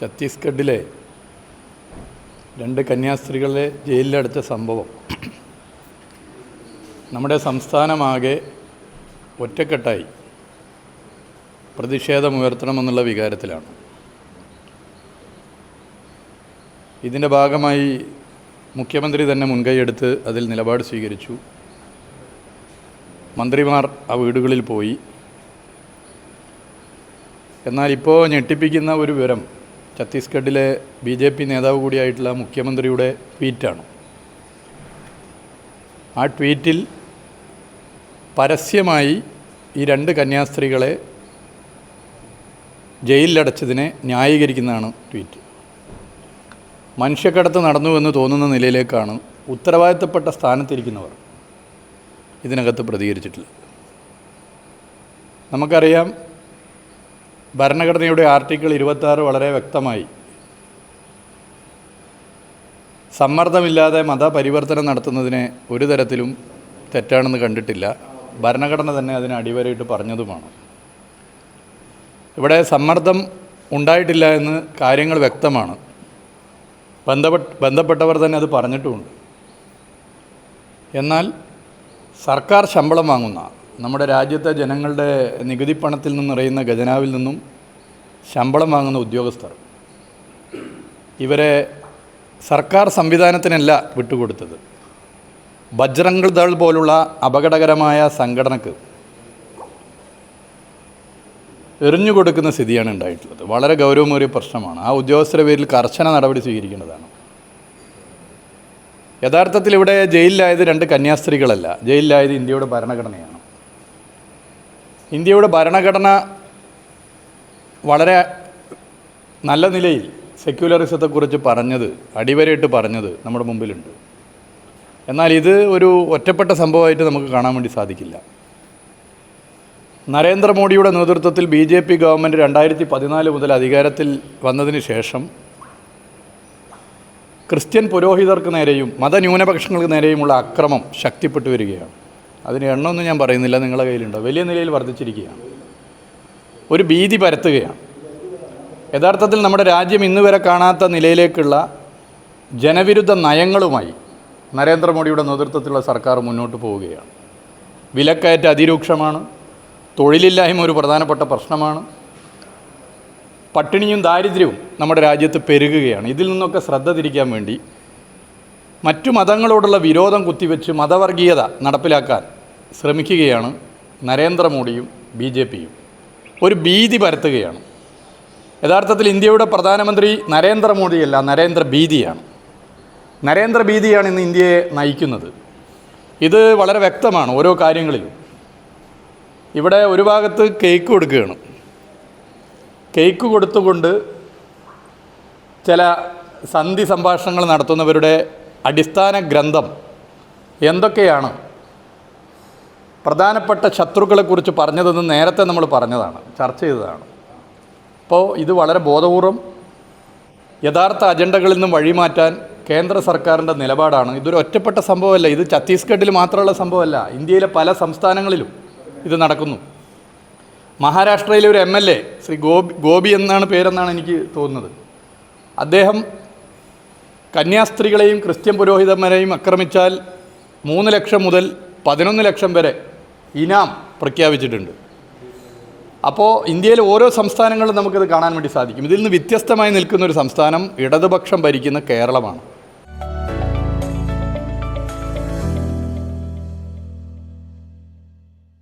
ഛത്തീസ്ഗഡിലെ രണ്ട് കന്യാസ്ത്രീകളെ ജയിലിലടച്ച സംഭവം. നമ്മുടെ സംസ്ഥാനമാകെ ഒറ്റക്കെട്ടായി. പ്രതിഷേധമുയർത്തണമെന്നുള്ള വികാരത്തിലാണ്. ഇതിന്റെ ഭാഗമായി മുഖ്യമന്ത്രി തന്നെ മുൻകൈയെടുത്ത് അതിൽ നിലപാട് സ്വീകരിച്ചു. മന്ത്രിമാർ ആ വീടുകളിൽ പോയി. എന്നാൽ ഇപ്പോൾ ഞെട്ടിപ്പിക്കുന്ന ഒരു വിവരം ഛത്തീസ്ഗഡിലെ ബി ജെ പി നേതാവ് കൂടിയായിട്ടുള്ള മുഖ്യമന്ത്രിയുടെ ട്വീറ്റാണ്. ആ ട്വീറ്റിൽ പരസ്യമായി ഈ രണ്ട് കന്യാസ്ത്രീകളെ ജയിലിലടച്ചതിനെ ന്യായീകരിക്കുന്നതാണ് ട്വീറ്റ്. മനുഷ്യക്കടത്ത് നടന്നുവെന്ന് തോന്നുന്ന നിലയിലേക്കാണ് ഉത്തരവാദിത്തപ്പെട്ട സ്ഥാനത്തിരിക്കുന്നവർ ഇതിനകത്ത് പ്രതികരിച്ചിട്ടുള്ളത്. നമുക്കറിയാം ഭരണഘടനയുടെ ആർട്ടിക്കിൾ ഇരുപത്താറ് വളരെ വ്യക്തമായി. സമ്മർദ്ദമില്ലാതെ മതപരിവർത്തനം നടത്തുന്നതിനെ ഒരു തരത്തിലും തെറ്റാണെന്ന് കണ്ടിട്ടില്ല. ഭരണഘടന തന്നെ അതിന് അടിവരയിട്ട് പറഞ്ഞതുമാണ്. ഇവിടെ സമ്മർദ്ദം ഉണ്ടായിട്ടില്ല എന്ന് കാര്യങ്ങൾ വ്യക്തമാണ്. ബന്ധപ്പെട്ട ബന്ധപ്പെട്ടവർ തന്നെ അത് പറഞ്ഞിട്ടുമുണ്ട് എന്നാൽ സർക്കാർ ശമ്പളം വാങ്ങുന്ന നമ്മുടെ രാജ്യത്തെ ജനങ്ങളുടെ നികുതി പണത്തിൽ നിന്നറിയുന്ന ഖജനാവിൽ നിന്നും ശമ്പളം വാങ്ങുന്ന ഉദ്യോഗസ്ഥർ. ഇവരെ സർക്കാർ സംവിധാനത്തിനല്ല വിട്ടുകൊടുത്തത്. ബജ്രംഗ് ദൾ പോലുള്ള അപകടകരമായ സംഘടനക്ക് എറിഞ്ഞു കൊടുക്കുന്ന സ്ഥിതിയാണ് ഉണ്ടായിട്ടുള്ളത്. വളരെ ഗൗരവമേറിയ പ്രശ്നമാണ്. ആ ഉദ്യോഗസ്ഥരുടെ പേരിൽ കർശന നടപടി സ്വീകരിക്കേണ്ടതാണ്. യഥാർത്ഥത്തിൽ ഇവിടെ ജയിലിലായത് രണ്ട് കന്യാസ്ത്രീകളല്ല. ജയിലിലായത് ഇന്ത്യയുടെ ഭരണഘടനയാണ്. ഇന്ത്യയുടെ ഭരണഘടന വളരെ നല്ല നിലയിൽ സെക്യുലറിസത്തെക്കുറിച്ച് പറഞ്ഞത് അടിവരയിട്ട് പറഞ്ഞത് നമ്മുടെ മുമ്പിലുണ്ട്. എന്നാൽ ഇത് ഒരു ഒറ്റപ്പെട്ട സംഭവമായിട്ട് നമുക്ക് കാണാൻ വേണ്ടി സാധിക്കില്ല. നരേന്ദ്രമോദിയുടെ നേതൃത്വത്തിൽ ബി ജെ പി ഗവൺമെന്റ് രണ്ടായിരത്തി പതിനാല് മുതൽ അധികാരത്തിൽ വന്നതിന് ശേഷം ക്രിസ്ത്യൻ പുരോഹിതർക്ക് നേരെയും മതന്യൂനപക്ഷങ്ങൾക്ക് നേരെയുമുള്ള അക്രമം ശക്തിപ്പെട്ടു വരികയാണ്. അതിന് എണ്ണമൊന്നും ഞാൻ പറയുന്നില്ല നിങ്ങളുടെ കയ്യിലുണ്ടോ. വലിയ നിലയിൽ വർദ്ധിച്ചിരിക്കുകയാണ്. ഒരു ഭീതി പരത്തുകയാണ്. യഥാർത്ഥത്തിൽ നമ്മുടെ രാജ്യം ഇന്ന് വരെ കാണാത്ത നിലയിലേക്കുള്ള ജനവിരുദ്ധ നയങ്ങളുമായി നരേന്ദ്രമോദിയുടെ നേതൃത്വത്തിലുള്ള സർക്കാർ മുന്നോട്ട് പോവുകയാണ്. വിലക്കയറ്റ അതിരൂക്ഷമാണ്. തൊഴിലില്ലായ്മ ഒരു പ്രധാനപ്പെട്ട പ്രശ്നമാണ്. പട്ടിണിയും ദാരിദ്ര്യവും നമ്മുടെ രാജ്യത്ത് പെരുകുകയാണ്. ഇതിൽ നിന്നൊക്കെ ശ്രദ്ധ തിരിക്കാൻ വേണ്ടി മറ്റു മതങ്ങളോടുള്ള വിരോധം കുത്തിവെച്ച് മതവർഗീയത നടപ്പിലാക്കാൻ ശ്രമിക്കുകയാണ് നരേന്ദ്രമോദിയും ബി ജെ പിയും. ഒരു ഭീതി പരത്തുകയാണ്. യഥാർത്ഥത്തിൽ ഇന്ത്യയുടെ പ്രധാനമന്ത്രി നരേന്ദ്രമോദിയല്ല നരേന്ദ്ര ഭീതിയാണ് നരേന്ദ്ര ഭീതിയാണ് ഇന്ന് ഇന്ത്യയെ നയിക്കുന്നത്. ഇത് വളരെ വ്യക്തമാണ് ഓരോ കാര്യങ്ങളിലും. ഇവിടെ ഒരു ഭാഗത്ത് കേക്ക് കൊടുക്കുകയാണ്. കേക്ക് കൊടുത്തുകൊണ്ട് ചില സന്ധി സംഭാഷണങ്ങൾ നടത്തുന്നവരുടെ അടിസ്ഥാന ഗ്രന്ഥം എന്തൊക്കെയാണ്? പ്രധാനപ്പെട്ട ശത്രുക്കളെക്കുറിച്ച് പറഞ്ഞതെന്ന് നേരത്തെ നമ്മൾ പറഞ്ഞതാണ് ചർച്ച ചെയ്തതാണ്. അപ്പോൾ ഇത് വളരെ ബോധപൂർവം യഥാർത്ഥ അജണ്ടകളിൽ നിന്നും വഴിമാറ്റാൻ കേന്ദ്ര സർക്കാരിന്റെ നിലപാടാണ്. ഇതൊരു ഒറ്റപ്പെട്ട സംഭവമല്ല ഇത് ഛത്തീസ്ഗഡിൽ മാത്രമുള്ള സംഭവമല്ല. ഇന്ത്യയിലെ പല സംസ്ഥാനങ്ങളിലും ഇത് നടക്കുന്നു. മഹാരാഷ്ട്രയിലെ ഒരു M L A Shri Gopi Gopi എന്നാണ് പേരെന്നാണ് എനിക്ക് തോന്നുന്നത്. അദ്ദേഹം കന്യാസ്ത്രീകളെയും ക്രിസ്ത്യൻ പുരോഹിതന്മാരെയും ആക്രമിച്ചാൽ മൂന്ന് ലക്ഷം മുതൽ പതിനൊന്ന് ലക്ഷം വരെ ഇനാം പ്രഖ്യാപിച്ചിട്ടുണ്ട്. അപ്പോൾ ഇന്ത്യയിലെ ഓരോ സംസ്ഥാനങ്ങളിലും നമുക്കിത് കാണാൻ വേണ്ടി സാധിക്കും. ഇതിൽ നിന്ന് വ്യത്യസ്തമായി നിൽക്കുന്ന ഒരു സംസ്ഥാനം ഇടതുപക്ഷം ഭരിക്കുന്ന കേരളമാണ്.